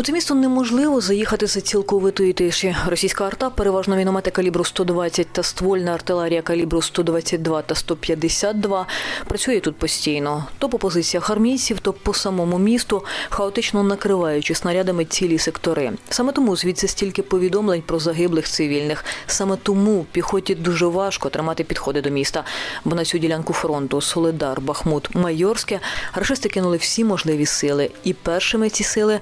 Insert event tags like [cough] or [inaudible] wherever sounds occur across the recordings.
У це місто неможливо заїхати за цілковитої тиші. Російська арта, переважно міномети калібру 120 та ствольна артилерія калібру 122 та 152 працює тут постійно. То по позиціях армійців, то по самому місту, хаотично накриваючи снарядами цілі сектори. Саме тому звідси стільки повідомлень про загиблих цивільних. Саме тому піхоті дуже важко тримати підходи до міста. Бо на цю ділянку фронту Солидар, Бахмут, Майорське рашисти кинули всі можливі сили. І першими ці сили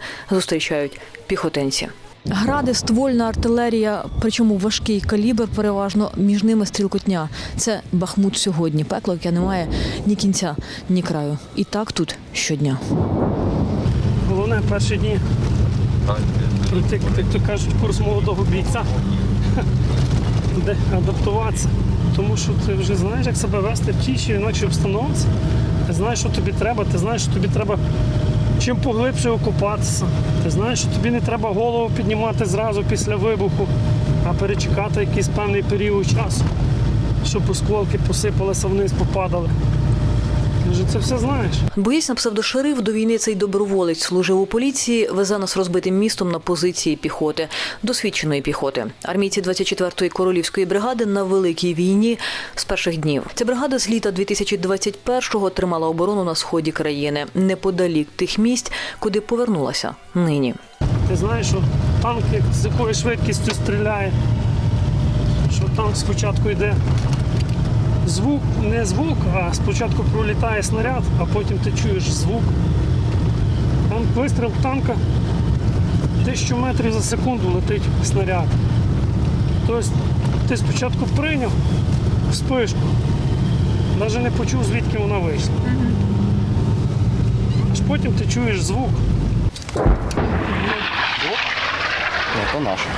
зустрічають піхотинці. Гради, ствольна артилерія, причому важкий калібр, переважно між ними стрілкотня. Це Бахмут сьогодні. Пекло, яке не має ні кінця, ні краю. І так тут щодня. Головне перші дні пройти, як то кажуть, курс молодого бійця, [laughs] де адаптуватися. Тому що ти вже знаєш, як себе вести в тій чи інакшій обстановці. Ти знаєш, що тобі треба, ти знаєш, що тобі треба чим поглибше окупатися. Ти знаєш, що тобі не треба голову піднімати зразу після вибуху, а перечекати якийсь певний період часу, щоб осколки посипалися вниз, попадали. Ти вже це все знаєш. Боєць на псевдошериф до війни цей доброволець служив у поліції, везе нас розбитим містом на позиції піхоти, досвідченої піхоти. Армійці 24-ї королівської бригади на великій війні з перших днів. Ця бригада з літа 2021-го тримала оборону на сході країни, неподалік тих місць, куди повернулася нині. Ти знаєш, що танк як з якою швидкістю стріляє, що там спочатку йде звук, не звук, а спочатку пролітає снаряд, а потім ти чуєш звук. Там вистріл танка тисячу метрів за секунду летить снаряд. Тобто ти спочатку прийняв вспишку, навіть не почув, звідки вона вийшла. Аж потім ти чуєш звук. Ні, то наше.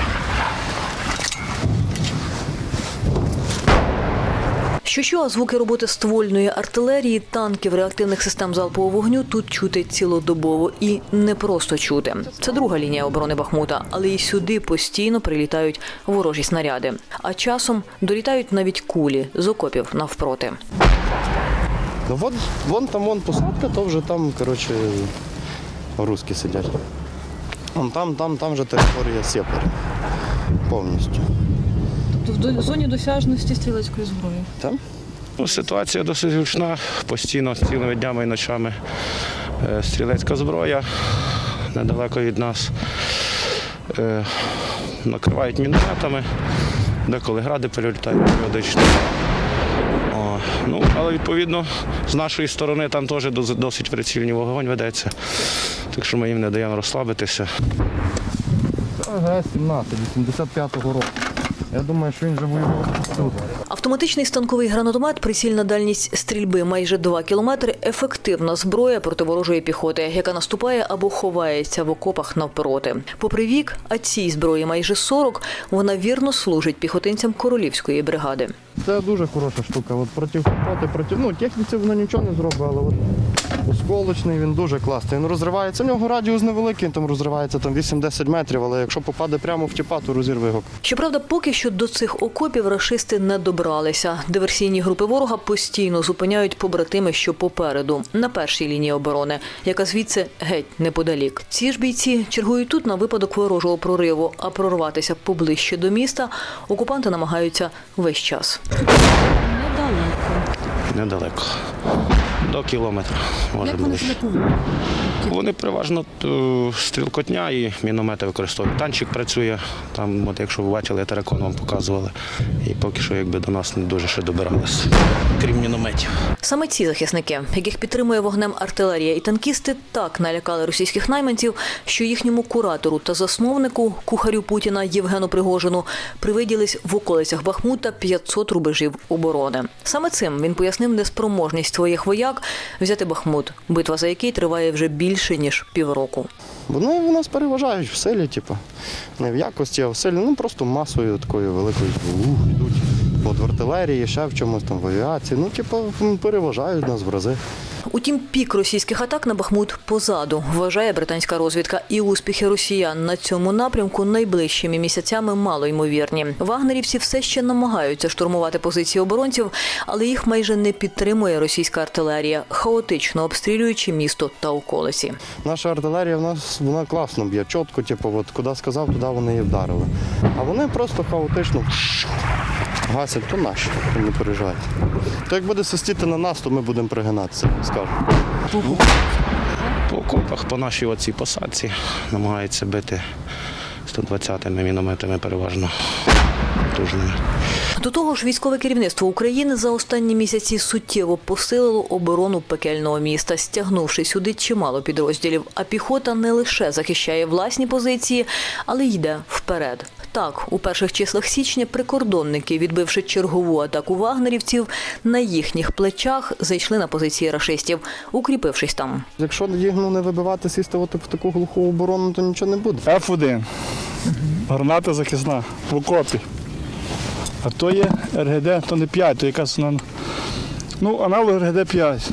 Що що, а звуки роботи ствольної артилерії, танків, реактивних систем залпового вогню тут чути цілодобово і не просто чути. Це друга лінія оборони Бахмута, але і сюди постійно прилітають ворожі снаряди. А часом долітають навіть кулі з окопів навпроти. Ну вон, вон там вон посадка, то вже там, коротше, русські сидять. Вон там, там, там вже територія сепари. Повністю. В зоні досяжності стрілецької зброї. Там? Ну, Ситуація досить гучна, постійно цілими днями і ночами е, стрілецька зброя недалеко від нас. Е, Накривають мінометами, деколи гради перелітають періодично. О, ну, але відповідно з нашої сторони там теж досить прицільний вогонь ведеться. Так що ми їм не даємо розслабитися. АГ-17, 85-го року. Я думаю, що він же воював тут. Автоматичний станковий гранатомет, прицільна дальність стрільби майже 2 кілометри – ефективна зброя проти ворожої піхоти, яка наступає або ховається в окопах навпроти. Попри вік, а цій зброї майже 40, вона вірно служить піхотинцям королівської бригади. Це дуже хороша штука. От проти проти, проти. Ну, техніці вона нічого не зробить, але от осколочний він дуже класний. Він розривається. У нього радіус невеликий, він там розривається там 8-10 метрів, але якщо попаде прямо в тіпа, то розірве його. Щоправда, поки що до цих окопів рашисти не добралися. Диверсійні групи ворога постійно зупиняють побратими, що попереду, на першій лінії оборони, яка звідси геть неподалік. Ці ж бійці чергують тут на випадок ворожого прориву, а прорватися поближче до міста окупанти намагаються весь час. Недалеко. До кілометра, може ближче. Вони переважно е, стрілкотня і міномети використовують. Танчик працює, там, от якщо ви бачили, я теракон вам показували. І поки що якби до нас не дуже ще добиралися, крім мінометів. Саме ці захисники, яких підтримує вогнем артилерія і танкісти, так налякали російських найманців, що їхньому куратору та засновнику, кухарю Путіна Євгену Пригожину, привиділись в околицях Бахмута 500 рубежів оборони. Саме цим він пояснив неспроможність своїх вояк взяти Бахмут, битва за який триває вже більше ніж півроку. Вони в нас переважають в селі, типу. Не в якості, а в силі. Ну просто масою такою великою ух, йдуть. От в артилерії, ще в чомусь там в авіації. Ну, типу, переважають нас в рази. Утім, пік російських атак на Бахмут позаду, вважає британська розвідка. І успіхи росіян на цьому напрямку найближчими місяцями мало ймовірні. Вагнерівці все ще намагаються штурмувати позиції оборонців, але їх майже не підтримує російська артилерія, хаотично обстрілюючи місто та околиці. Наша артилерія в нас вона класно б'є, чітко, типу, от куди сказав, туди вони і вдарили. А вони просто хаотично гасять, то наші, то не переживайте. То як буде сустіти на нас, то ми будемо пригинатися, скажу. По окопах, по нашій оцій посадці намагаються бити 120-ми мінометами переважно потужними. До того ж, військове керівництво України за останні місяці суттєво посилило оборону пекельного міста, стягнувши сюди чимало підрозділів. А піхота не лише захищає власні позиції, але й йде вперед. Так, у перших числах січня прикордонники, відбивши чергову атаку вагнерівців, на їхніх плечах зайшли на позиції рашистів, укріпившись там. Якщо їх ну, не вибивати, сісти от в таку глуху оборону, то нічого не буде. F1. Граната захисна в окопі. А то є РГД, то не 5, то якась. Ну, аналог РГД 5.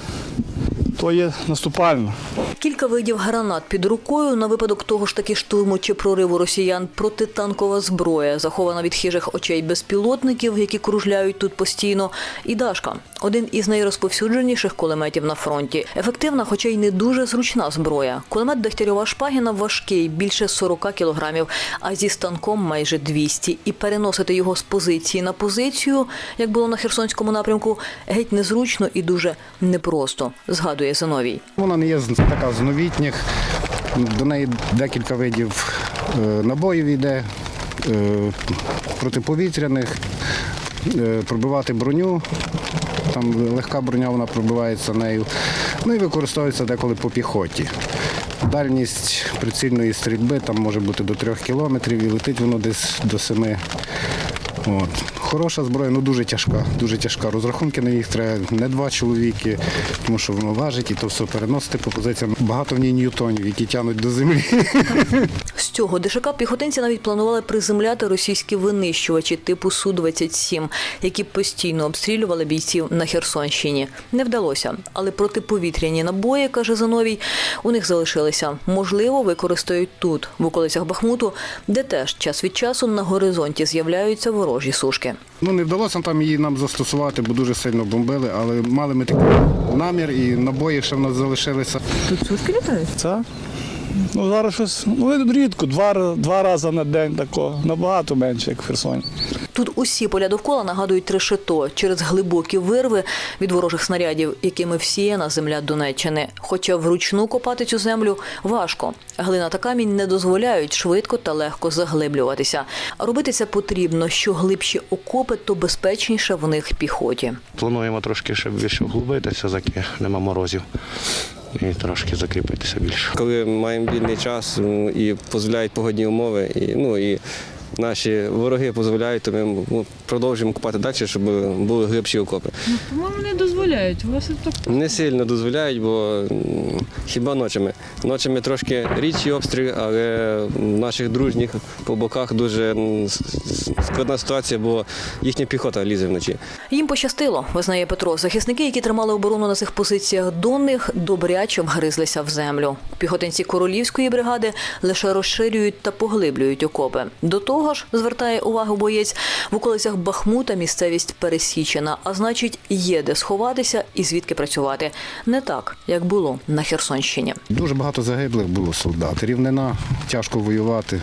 То є наступальна. Кілька видів гранат під рукою на випадок того ж таки штурму чи прориву росіян протитанкова зброя, захована від хижих очей безпілотників, які кружляють тут постійно, і дашка один із найрозповсюдженіших кулеметів на фронті. Ефективна, хоча й не дуже зручна зброя. Кулемет Дегтярьова Шпагіна важкий, більше 40 кілограмів, а зі станком майже 200. І переносити його з позиції на позицію, як було на Херсонському напрямку, геть незручно і дуже непросто, згадує Зиновій. Вона не є така з новітніх. До неї декілька видів е, набоїв йде, е, протиповітряних, е, пробивати броню. Там легка броня вона пробивається нею. Ну і використовується деколи по піхоті. Дальність прицільної стрільби там може бути до трьох кілометрів і летить воно десь до семи. От. Хороша зброя, ну дуже тяжка, дуже тяжка. Розрахунки на їх треба не два чоловіки, тому що воно важить і то все переносити по позиціям. Багато в ній ньютонів, які тягнуть до землі. З цього ДШК піхотинці навіть планували приземляти російські винищувачі типу Су-27, які постійно обстрілювали бійців на Херсонщині. Не вдалося, але протиповітряні набої, каже Зановій, у них залишилися. Можливо, використають тут, в околицях Бахмуту, де теж час від часу на горизонті з'являються ворожі сушки. Ну не вдалося там її нам застосувати, бо дуже сильно бомбили, але мали ми такий намір і набої ще в нас залишилися. Це? Ну, зараз щось, ну рідко, два, два рази на день такого, набагато менше, як в Херсоні. Тут усі поля довкола нагадують решето через глибокі вирви від ворожих снарядів, якими всіяна земля Донеччини. Хоча вручну копати цю землю важко. Глина та камінь не дозволяють швидко та легко заглиблюватися. А робити це потрібно. Що глибші окопи, то безпечніше в них піхоті. Плануємо трошки ще більше вглубитися, заки нема морозів. І трошки закріпитися більше. коли маємо вільний час і дозволяють погодні умови, і, ну, і наші вороги дозволяють, то ми ну, продовжуємо копати далі, щоб були глибші окопи. По-моєму, не дозволяють. У вас так Не сильно дозволяють, бо хіба ночами. Ночами трошки рідші обстріли, але в наших дружніх по боках дуже складна ситуація, бо їхня піхота лізе вночі. Їм пощастило, визнає Петро. Захисники, які тримали оборону на цих позиціях до них, добряче вгризлися в землю. Піхотинці королівської бригади лише розширюють та поглиблюють окопи. До того ж, звертає увагу боєць, в околицях Бахмута місцевість пересічена, а значить, є де сховатися і звідки працювати. Не так, як було на Херсонщині. Дуже багато загиблих було солдат. Рівнина, тяжко воювати.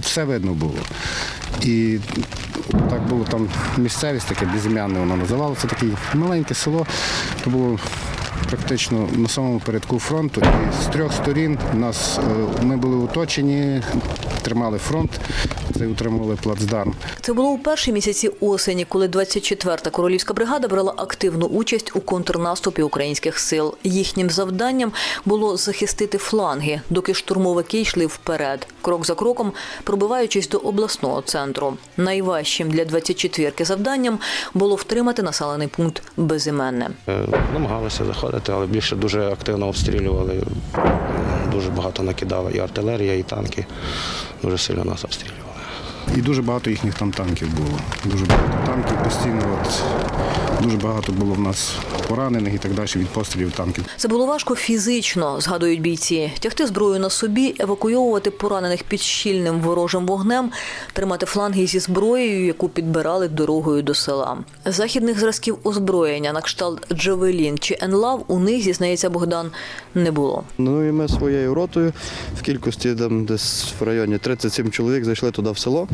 Все видно було. І так було там місцевість, таке безім'яне воно називалося, таке маленьке село. То було практично на самому передку фронту. І з трьох сторін нас, е, ми були оточені, тримали фронт, це утримували плацдарм. Це було у перші місяці осені, коли 24-та королівська бригада брала активну участь у контрнаступі українських сил. Їхнім завданням було захистити фланги, доки штурмовики йшли вперед, крок за кроком пробиваючись до обласного центру. Найважчим для 24-ки завданням було втримати населений пункт безіменне. Е, Намагалися заходити, але більше дуже активно обстрілювали. Дуже багато накидали і артилерія, і танки. Дуже сильно нас обстрілювали. І дуже багато їхніх там танків було. Дуже багато танків постійно. От, дуже багато було в нас поранених і так далі від пострілів танків. Це було важко фізично, згадують бійці. Тягти зброю на собі, евакуйовувати поранених під щільним ворожим вогнем, тримати фланги зі зброєю, яку підбирали дорогою до села. Західних зразків озброєння на кшталт Джавелін чи Енлав у них, зізнається Богдан, не було. Ну і ми своєю ротою в кількості там десь в районі 37 чоловік зайшли туди в село.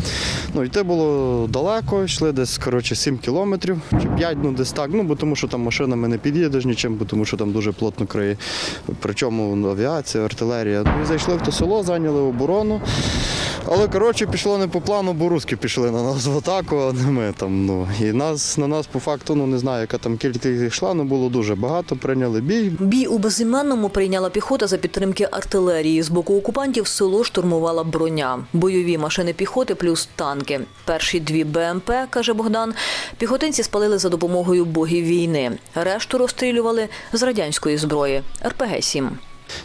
Ну йти було далеко, йшли десь коротше 7 кілометрів чи 5, ну десь так. Ну бо тому що там машинами не під'їдеш нічим, бо тому що там дуже плотно криє. Причому ну, авіація, артилерія. Ну і зайшли в те село, зайняли оборону. Але коротше пішло не по плану, бо руски пішли на нас в атаку, а не ми там. Ну і нас на нас по факту, ну не знаю, яка там кількість йшла, ну було дуже багато. Прийняли бій. Бій у безіменному прийняла піхота за підтримки артилерії. З боку окупантів село штурмувала броня, бойові машини піхоти плюс танки. Перші дві БМП, каже Богдан, піхотинці спалили за допомогою богів війни. Решту розстрілювали з радянської зброї РПГ-7.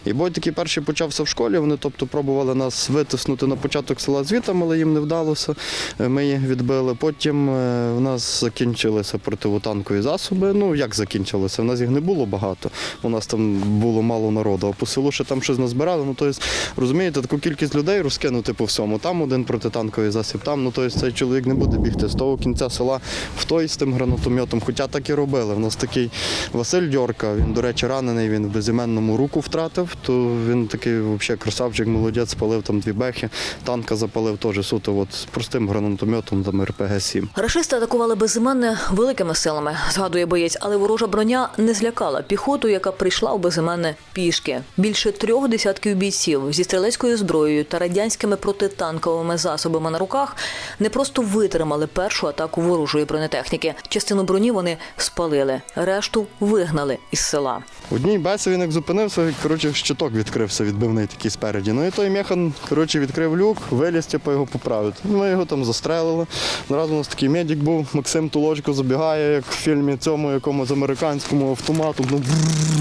І бой такий перший почався в школі. Вони тобто пробували нас витиснути на початок села звітом, але їм не вдалося. Е, Ми їх відбили. Потім е, в нас закінчилися противотанкові засоби. Ну як закінчилися? У нас їх не було багато. У нас там було мало народу. А по селу ще там щось назбирали. Ну тобто, розумієте, таку кількість людей розкинути по всьому. Там один протитанковий засіб, там ну тобто цей чоловік не буде бігти з того кінця села в той з тим гранатометом. Хоча так і робили. У нас такий Василь Дьорка, він, до речі, ранений, він в безіменному руку втратив, то він такий взагалі красавчик, молодець, спалив там дві бехи, танка запалив теж суто от, з простим гранатометом, там РПГ-7. Рашисти атакували безіменне великими силами, згадує боєць, але ворожа броня не злякала піхоту, яка прийшла у безіменне пішки. Більше трьох десятків бійців зі стрілецькою зброєю та радянськими протитанковими засобами на руках не просто витримали першу атаку ворожої бронетехніки. Частину броні вони спалили, решту вигнали із села. Одній бесі він як зупинився, коротше, щиток відкрився, відбивний такий спереді. Ну і той механ, коротше, відкрив люк, виліз, типу, його поправити. Ми його там застрелили. Наразі у нас такий медик був, Максим Тулочко забігає, як в фільмі цьому якомусь американському автомату, ну,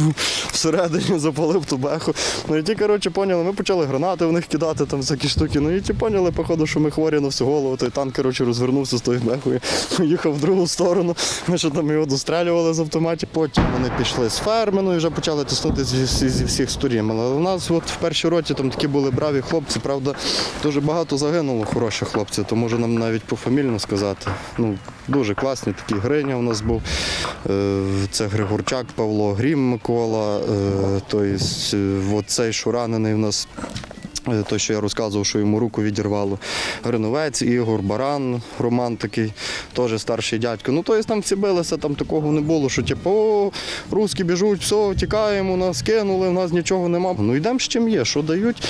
[laughs] всередині запалив ту беху. Ну і ті, коротше, поняли, ми почали гранати в них кидати, там всякі штуки. Ну і ті поняли, походу, що ми хворі на всю голову. Той танк, коротше, розвернувся з тою бехою, [laughs] їхав в другу сторону. Ми ще там його дострелювали з автоматів. Потім вони пішли з ферми, ну і вже почали тиснути зі, зі, зі всіх сторін. Але у нас от в першій роті там такі були браві хлопці. Правда, дуже багато загинуло хороших хлопців, то можу нам навіть пофамільно сказати. Ну, дуже класні такі Гриня у нас був. Е, Це Григорчак Павло, Грім Микола, тобто цей що ранений у нас. Е, Той, що я розказував, що йому руку відірвало. Гриновець, Ігор, Баран, Роман такий, теж старший дядько. Ну, тобто там всі билися, там такого не було, що типу, о, русські біжуть, все, тікаємо, нас кинули, в нас нічого нема. Ну йдемо з чим є, що дають,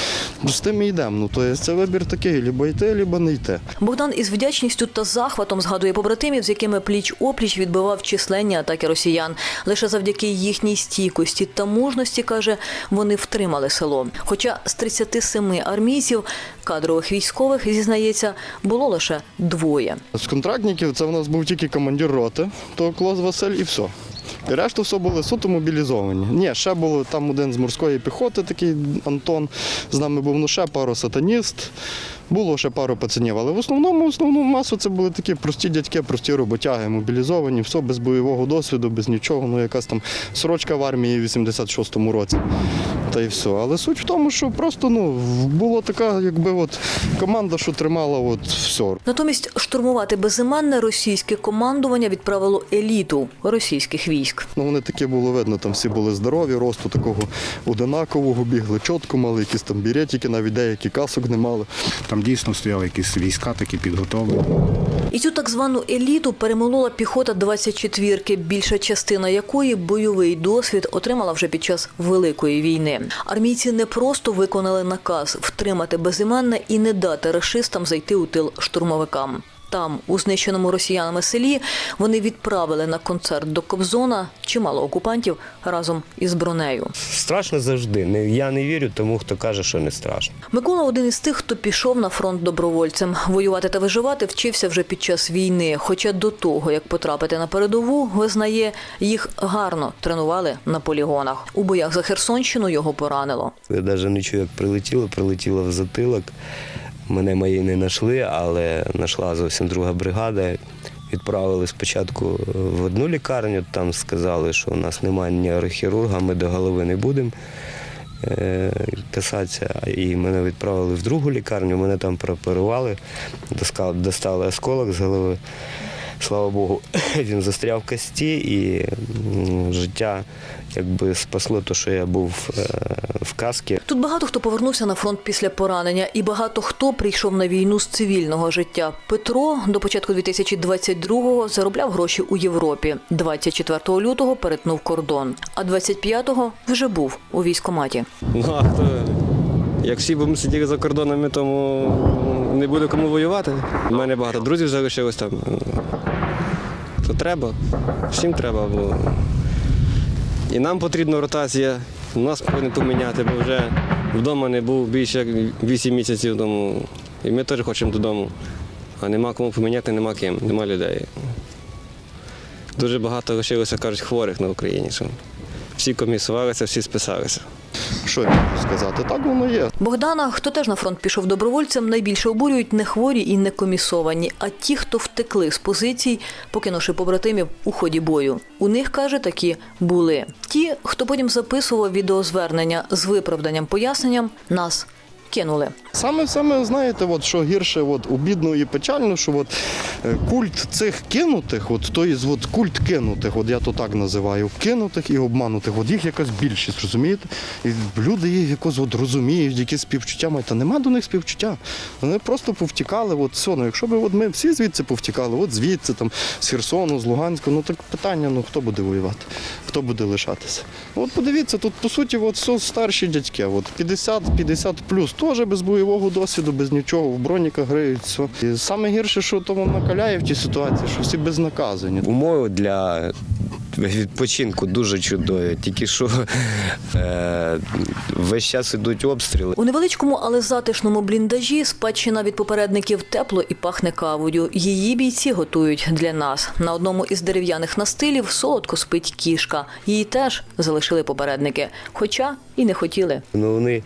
з тим і йдемо. Ну, тобто це вибір такий, либо йти, либо не йти. Богдан із вдячністю та захватом згадує побратимів, з якими пліч-опліч відбивав численні атаки росіян. Лише завдяки їхній стійкості та мужності, каже, вони втримали село. Хоча з 37 армійців кадрових військових, зізнається, було лише двоє. З контрактників це в нас був тільки командир роти, то Клос Василь і все. І решту все були суто мобілізовані. Ні, ще було там один з морської піхоти, такий Антон. З нами був ну ще пару сатаніст. Було ще пару пацанів, але в основному в основну масу це були такі прості дядьки, прості роботяги, мобілізовані, все без бойового досвіду, без нічого. Ну якась там сорочка в армії в 86-му році. Та й все. Але суть в тому, що просто ну була така, якби от команда, що тримала от все. Натомість штурмувати безіменне російське командування відправило еліту російських військ. Ну, вони такі було видно, там всі були здорові, росту такого одинакового, бігли чітко, мали якісь там біретики, навіть деякі касок не мали. Там дійсно стояли якісь війська такі підготовлені. І цю так звану еліту перемолола піхота 24-ки, більша частина якої бойовий досвід отримала вже під час Великої війни. Армійці не просто виконали наказ втримати безіменне і не дати рашистам зайти у тил штурмовикам. Там, у знищеному росіянами селі, вони відправили на концерт до Кобзона чимало окупантів разом із бронею. Страшно завжди. Я не вірю тому, хто каже, що не страшно. Микола один із тих, хто пішов на фронт добровольцем. Воювати та виживати вчився вже під час війни. Хоча до того, як потрапити на передову, визнає, їх гарно тренували на полігонах. У боях за Херсонщину його поранило. Я навіть не чую, як прилетіло, прилетіло в затилок. Мене мої не знайшли, але знайшла зовсім друга бригада. Відправили спочатку в одну лікарню, там сказали, що у нас немає нейрохірурга, ми до голови не будемо е, писатися. І мене відправили в другу лікарню, мене там прооперували, достали осколок з голови. Слава Богу, [laughs] він застряв в кості і життя якби спасло те, що я був е, в каскі. Тут багато хто повернувся на фронт після поранення, і багато хто прийшов на війну з цивільного життя. Петро до початку 2022-го заробляв гроші у Європі. 24 лютого перетнув кордон, а 25-го вже був у військкоматі. Ну а хто? Як всі будемо сидіти за кордонами, тому не буде кому воювати. У мене багато друзів залишилось там. Треба, всім треба, бо і нам потрібна ротація, нас повинні поміняти, бо вже вдома не був більше як 8 місяців тому. І ми теж хочемо додому. А нема кому поміняти, нема ким, нема людей. Дуже багато лишилося, кажуть, хворих на Україні. Всі комісувалися, всі списалися. Що я можу сказати? Так воно є. Богдана, хто теж на фронт пішов добровольцем, найбільше обурюють не хворі і не комісовані, а ті, хто втекли з позицій, покинувши побратимів у ході бою. У них каже, такі були. Ті, хто потім записував відеозвернення з виправданням поясненням, нас кинули. Саме саме знаєте, от що гірше, от обідно і печально, що от е, культ цих кинутих, от то є от культ кинутих, от я то так називаю, кинутих і обманутих. От їх якась більшість, розумієте? І люди їх якось от розуміють, які співчуття мають. Та нема до них співчуття. Вони просто повтікали. От все. Ну, якщо б от ми всі звідси повтікали, от звідси, там з Херсону, з Луганська, ну так питання: ну хто буде воювати, хто буде лишатися? От подивіться, тут по суті, от старші дядьки, от 50-50 плюс, теж без бойового досвіду, без нічого, в броніках гриють. Все. І саме гірше, що тому накаляє в тій ситуації, що всі безнаказані. Умови для відпочинку дуже чудові. Тільки що е, весь час ідуть обстріли. У невеличкому, але затишному бліндажі спадщина від попередників тепло і пахне кавою. Її бійці готують для нас. На одному із дерев'яних настилів солодко спить кішка. Її теж залишили попередники, хоча і не хотіли. Ну вони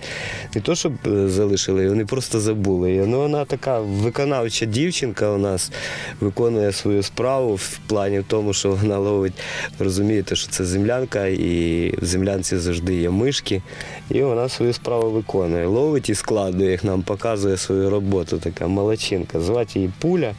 не то, щоб е, залишили, вони просто забули. Ну вона така виконавча дівчинка у нас виконує свою справу в плані в тому, що вона ловить, розумієте, що це землянка, і в землянці завжди є мишки, і вона свою справу виконує. Ловить і складує їх нам, показує свою роботу. Така молодчинка. Звати її пуля.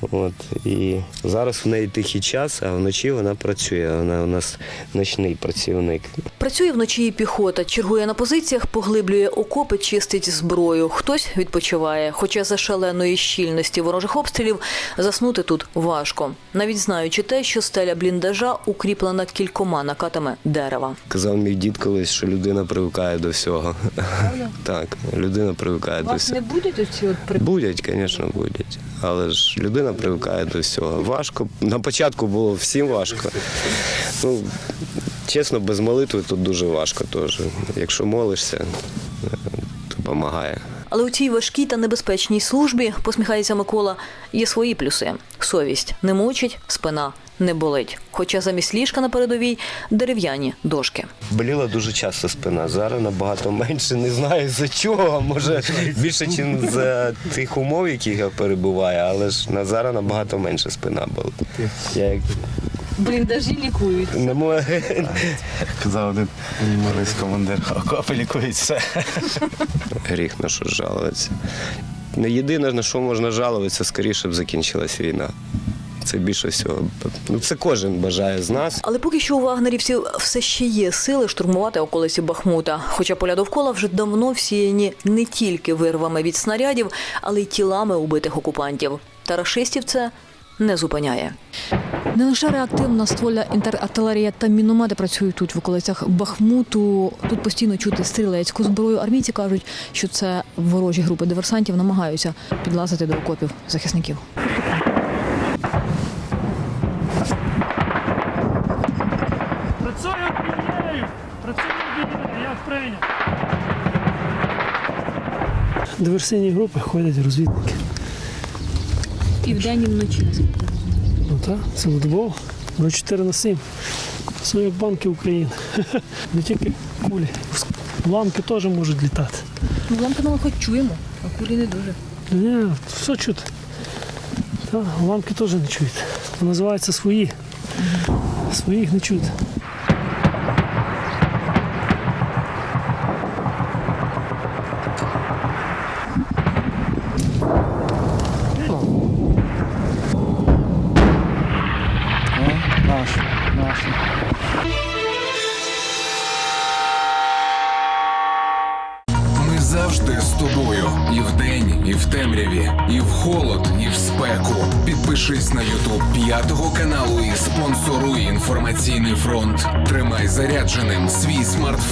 От, і зараз в неї тихий час, а вночі вона працює. Вона у нас ночний працівник. Працює вночі і піхота, чергує на позиціях, поглиблює окопи, чистить зброю. Хтось відпочиває. Хоча за шаленої щільності ворожих обстрілів заснути тут важко, навіть знаючи те, що стеля бліндажа укріплена кількома накатами дерева. Казав мій дід колись, що людина привикає до всього. [laughs] Так, людина привикає до всього. будуть оці от Будуть, звісно, будуть. Але ж людина привикає до всього. Важко. На початку було всім важко. Ну, чесно, без молитви тут дуже важко теж. Якщо молишся, допомагає. Але у цій важкій та небезпечній службі, посміхається Микола, є свої плюси. Совість не мучить, спина не болить. Хоча замість ліжка на передовій дерев'яні дошки. Боліла дуже часто спина. Зараз набагато менше. Не знаю за чого. Може більше, ніж за тих умов, яких я перебуваю, але ж на зараз набагато менше спина болить. Я як бліндажі лікують. не можу. Казав один Борис командир, окопи лікують все. Гріх на що жалуватися. Єдине, на що можна жалуватися, скоріше б закінчилась війна. Це більше всього. Ну, це кожен бажає з нас. Але поки що у вагнерівців все ще є сили штурмувати околиці Бахмута. Хоча поля довкола вже давно всіяні не тільки вирвами від снарядів, але й тілами убитих окупантів. Та рашистів це не зупиняє. Не лише реактивна ствольна інтерартилерія та міномети працюють тут в околицях Бахмуту. Тут постійно чути стрілецьку зброю. Армійці кажуть, що це ворожі групи диверсантів намагаються підлазити до окопів захисників. Диверсійні групи ходять розвідники. І вдень, і вночі. Ну так, цілодобово, 24 на 7. Це як банки України. [laughs] Не тільки кулі. Ламки теж можуть літати. Ну, лампи ми хоч чуємо. А кулі не дуже. Ні, все чути. Та, ламки теж не чують. Це називається свої. Своїх не чути.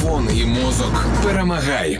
Смартфон і мозок. Перемагай!